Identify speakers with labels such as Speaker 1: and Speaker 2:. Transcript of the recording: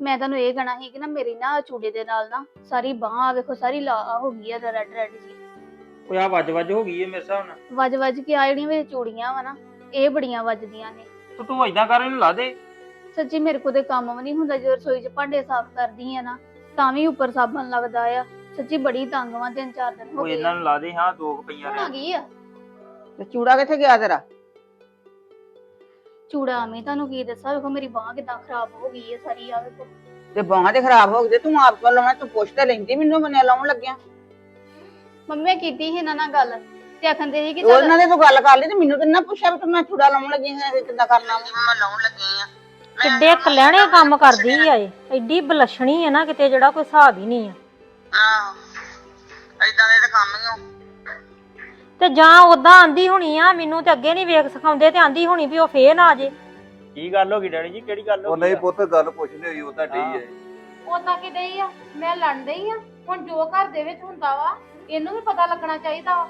Speaker 1: ਮੈਂ ਤੁਹਾਨੂੰ ਇਹ ਕਹਿਣਾ ਸੀ ਕਿ ਨਾ ਮੇਰੀ ਨਾ ਚੂੜੇ ਦੇ ਨਾਲ ਨਾ ਸਾਰੀ ਬਾਹ ਵੇਖੋ ਸਾਰੀ ਲਾ ਹੋ ਗਈ ਆ ਰੈਡ ਰੈਡ ਜੀ।
Speaker 2: ਉਹ ਆ ਵੱਜ ਵੱਜ ਹੋ ਗਈ ਏ ਮੇਰੇ ਹਿਸਾਬ ਨਾਲ।
Speaker 1: ਵੱਜ ਵੱਜ ਕੇ ਆ ਜਿਹੜੀਆਂ ਵਿੱਚ ਚੂੜੀਆਂ ਵਾ ਨਾ ਇਹ ਬੜੀਆਂ ਵੱਜਦੀਆਂ ਨੇ।
Speaker 2: ਤੂੰ ਤੂੰ ਇਦਾਂ ਕਰ ਇਹਨੂੰ ਲਾ ਦੇ।
Speaker 1: ਸੱਚੀ ਮੇਰੇ ਕੋਲ ਤੇ ਕੰਮ ਵੀ ਨਹੀਂ ਹੁੰਦਾ ਜਦੋਂ ਰਸੋਈ 'ਚ ਭਾਂਡੇ ਸਾਫ਼ ਕਰਦੀ ਆ ਨਾ ਤਾਂ ਵੀ ਉੱਪਰ ਸਾਬਣ ਲੱਗਦਾ ਆ। ਸੱਚੀ ਬੜੀ ਤੰਗ ਵਾਂ ਤਿੰਨ ਚਾਰ ਦਿਨ ਹੋ
Speaker 2: ਉਹ
Speaker 1: ਗਏ
Speaker 2: ਇਹਨਾਂ ਨੂੰ ਲਾ ਦੇ ਹਾਂ ਦੋ ਕੁ ਪਈਆਂ
Speaker 1: ਆ
Speaker 2: ਨੇ
Speaker 1: ਗਈ ਆ?
Speaker 3: ਤੇ ਚੂੜਾ ਕਿੱਥੇ ਗਿਆ ਤੇਰਾ?
Speaker 1: ਚੂੜਾ ਮੈਂ ਤੁਹਾਨੂੰ ਕੀ ਦੱਸਾਂ? ਵੇਖੋ ਮੇਰੀ ਬਾਹ ਕਿਦਾਂ ਖਰਾਬ ਹੋ ਗਈ ਹੈ ਸਾਰੀ ਆ ਵੇਖੋ।
Speaker 3: ਤੇ ਬਾਹਾਂ ਤੇ ਖਰਾਬ ਹੋ ਗਏ ਤੂੰ ਆਪ ਕੋਲ ਲਾਉਣਾ ਤੂੰ ਪੁੱਛ ਤੇ ਲੈਂਦੀ ਮੈਨੂੰ ਬਨੇ ਲਾਉਣ ਲੱਗਿਆ।
Speaker 1: ਮੰਮੀ ਮੈਂ ਕੀਤੀ ਸੀ ਇਹਨਾਂ ਨਾਲ ਗੱਲ ਤੇ ਆਖੰਦੇ ਸੀ ਕਿ ਚੱਲ
Speaker 3: ਉਹਨਾਂ ਨੇ ਤੂੰ ਗੱਲ ਕਰ ਲਈ ਤੇ ਮੈਨੂੰ ਤੇ ਨਾ ਪੁੱਛਿਆ ਵੀ ਤੂੰ ਮੈਂ ਚੂੜਾ ਲਾਉਣ ਲੱਗੀ ਹਾਂ ਇਹ ਕਿੱਦਾਂ ਕਰਨਾ ਵਾ। ਮੈਂ ਲਾਉਣ ਲੱਗੀ ਆ
Speaker 4: ਕਿੱਡੇ ਕਲਿਆਣੇ ਕੰਮ ਕਰਦੀ ਆ ਇਹ। ਐਡੀ ਬਲਸ਼ਣੀ ਆ ਨਾ ਕਿਤੇ ਜਿਹੜਾ ਕੋਈ ਹਿਸਾਬ ਹੀ ਨਹੀਂ ਆ।
Speaker 3: ਆਹੋ ਐਦਾਂ ਦੇ ਤਾਂ ਕੰਮ ਹੀ ਹੋ
Speaker 4: ਤੇ ਜਾਂ ਉਦਾਂ ਆਂਦੀ ਹੋਣੀ ਆ ਮੈਨੂੰ ਤੇ ਅੱਗੇ ਨਹੀਂ ਵੇਖ ਸਿਖਾਉਂਦੇ ਤੇ ਆਂਦੀ ਹੋਣੀ ਵੀ ਉਹ ਫੇਰ ਨਾ ਆ ਜੇ।
Speaker 2: ਕੀ ਗੱਲ ਹੋ ਗਈ ਡੈਡੀ ਜੀ? ਕਿਹੜੀ ਗੱਲ ਹੋ
Speaker 5: ਉਹ
Speaker 2: ਗਈ
Speaker 5: ਨਹੀਂ
Speaker 2: ਆ?
Speaker 5: ਪੁੱਤ ਗੱਲ ਪੁੱਛਦੇ ਹੋਈ ਉਹ ਤਾਂ ਹੈ।
Speaker 6: ਉਦਾਂ ਕਿਤੇ ਹੀ ਆ? ਮੈਂ ਲੜਦੇ ਹੀ ਆ। ਹੁਣ ਜੋ ਘਰ ਦੇ ਵਿੱਚ ਹੁੰਦਾ ਵਾ ਇਹਨੂੰ ਵੀ ਪਤਾ ਲੱਗਣਾ ਚਾਹੀਦਾ ਵਾ।